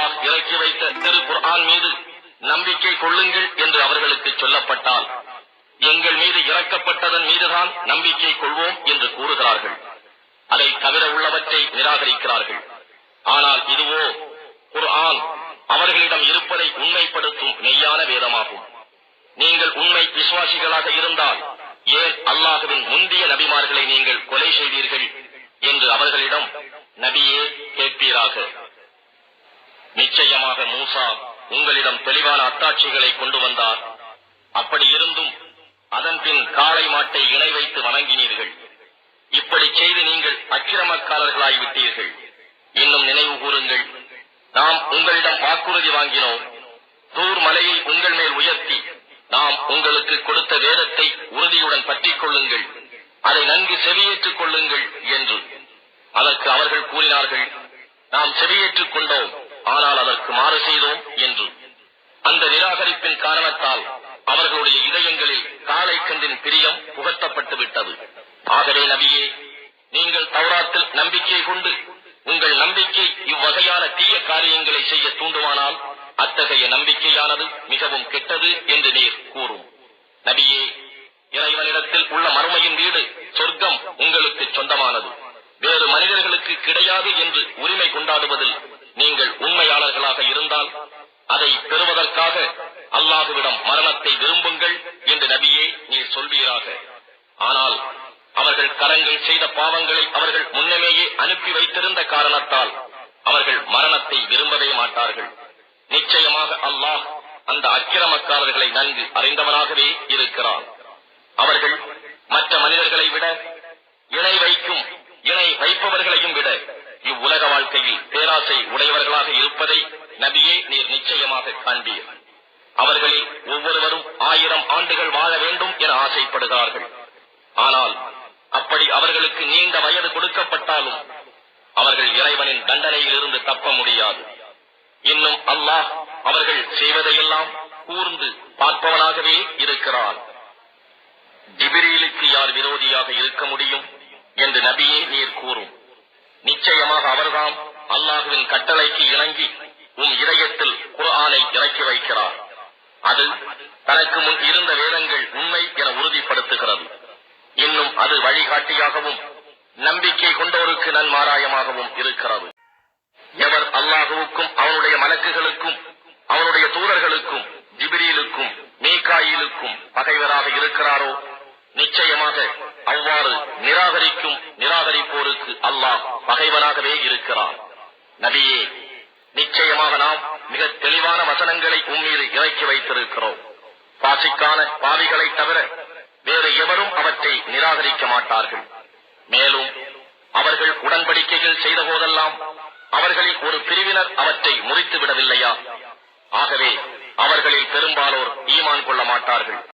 அல்லாஹ் இறக்கி வைத்த திரு குர்ஆன் மீது நம்பிக்கை கொள்ளுங்கள் என்று அவர்களுக்கு சொல்லப்பட்டால் எங்கள் மீது இறக்கப்பட்டதன் மீதுதான் நம்பிக்கை கொள்வோம் என்று கூறுகிறார்கள். அதை தவிர உள்ளவற்றை நிராகரிக்கிறார்கள். ஆனால் இதுவோ குர்ஆன் அவர்களிடம் இருப்பதை உண்மைப்படுத்தும் மெய்யான வேதமாகும். நீங்கள் உண்மை விசுவாசிகளாக இருந்தால் ஏன் அல்லாஹுவின் முந்தைய நபிமார்களை நீங்கள் கொலை செய்தீர்கள் என்று அவர்களிடம் நபியே கேட்பீராக. நிச்சயமாக மூசா உங்களிடம் தெளிவான அத்தாட்சிகளை கொண்டு வந்தார். அப்படி இருந்தும் அதன் பின் காளை மாட்டை இணை வைத்து வணங்கினீர்கள். இப்படி செய்து நீங்கள் அக்கிரமக்காரர்களாய் விட்டீர்கள். இன்னும் நினைவு கூறுங்கள் நாம் உங்களிடம் வாக்குறுதி வாங்கினோம். தூர் மலையை உங்கள் மேல் உயர்த்தி நாம் உங்களுக்கு கொடுத்த வேதத்தை உறுதியுடன் பற்றிக் கொள்ளுங்கள். அதை நன்கு செவியேற்றுக் கொள்ளுங்கள் என்று. அதற்கு அவர்கள் கூறினார்கள் நாம் செவியேற்றுக் கொண்டோம். ஆனால் அதற்கு மாறு செய்தோம் என்று. அந்த நிராகரிப்பின் காரணத்தால் அவர்களுடைய இதயங்களில் காளை கண்டின் பிரியம் புகட்டப்பட்டு விட்டது. ஆகவே நபியே நீங்கள் தௌராத்தில் நம்பிக்கை கொண்டு உங்கள் நம்பிக்கை இவ்வகையான தீய காரியங்களை செய்ய தூண்டுவானால் அத்தகைய நம்பிக்கையானது மிகவும் கெட்டது என்று நீர் கூறும். நபியே இறைவனிடத்தில் உள்ள மறுமையின் வீடு சொர்க்கம் உங்களுக்கு சொந்தமானது. வேறு மனிதர்களுக்கு கிடையாது என்று உரிமை கொண்டாடுவதில் நீங்கள் உண்மையாளர்களாக இருந்தால் அதை பெறுவதற்காக அல்லாஹுவிடம் மரணத்தை விரும்புங்கள் என்று நபியே நீர் சொல்வீராக. ஆனால் அவர்கள் கரங்கள் செய்த பாவங்களை அவர்கள் முன்னமேயே அனுப்பி வைத்திருந்த காரணத்தால் அவர்கள் மரணத்தை விரும்பவே மாட்டார்கள். நிச்சயமாக அல்லாஹ் அந்த அக்கிரமக்காரர்களை நன்கு அறிந்தவனாகவே இருக்கிறான். அவர்கள் உடையவர்களாக இருப்பதை நபியே நீர் நிச்சயமாக காண்பீர். அவர்களில் ஒவ்வொருவரும் ஆயிரம் ஆண்டுகள் வாழ வேண்டும் என ஆசைப்படுகிறார்கள். ஆனால் அப்படி அவர்களுக்கு நீண்ட வயது கொடுக்கப்பட்டாலும் அவர்கள் இறைவனின் தண்டனையில் இருந்து தப்ப முடியாது. இன்னும் அல்லாஹ் அவர்கள் செய்வதையெல்லாம் கூர்ந்து பார்ப்பவனாகவே இருக்கிறான். ஜிபிரீலுக்கு யார் விரோதியாக இருக்க முடியும் என்று நபியே நீர் கூறும் நிச்சயமாக அவர்தாம் அல்லாஹுவின் கட்டளைக்கு இணங்கி உம் இதயத்தில் குரானை இறக்கி வைக்கிறார். அது தனக்கு முன் இருந்த வேதங்கள் உண்மை என உறுதிப்படுத்துகிறது. இன்னும் அது வழிகாட்டியாகவும் நம்பிக்கை கொண்டோருக்கு நன்மாராயமாகவும் இருக்கிறது. எவர் அல்லாஹுவுக்கும் அவனுடைய மலக்குகளுக்கும் அவனுடைய தூதர்களுக்கும் ஜிபிரியிலுக்கும் மீகாயிலுக்கும் பகைவராக இருக்கிறாரோ? நிச்சயமாக அவ்வாறு நிராகரிக்கும் நிராகரிப்போருக்கு அல்லாஹ் பகைவனாகவே இருக்கிறார் நபியே நிச்சயமாக நாம் மிக தெளிவான வசனங்களை உம்மீது இறக்கி வைத்திருக்கிறோம். பாசிக்கான பாவிகளை தவிர வேறு எவரும் அவற்றை நிராகரிக்க மாட்டார்கள். மேலும் அவர்கள் உடன்படிக்கைகள் செய்த போதெல்லாம் அவர்களில் ஒரு பிரிவினர் அவற்றை முறித்து விடவில்லையா ஆகவே அவர்களில் பெரும்பாலோர் ஈமான் கொள்ள மாட்டார்கள்.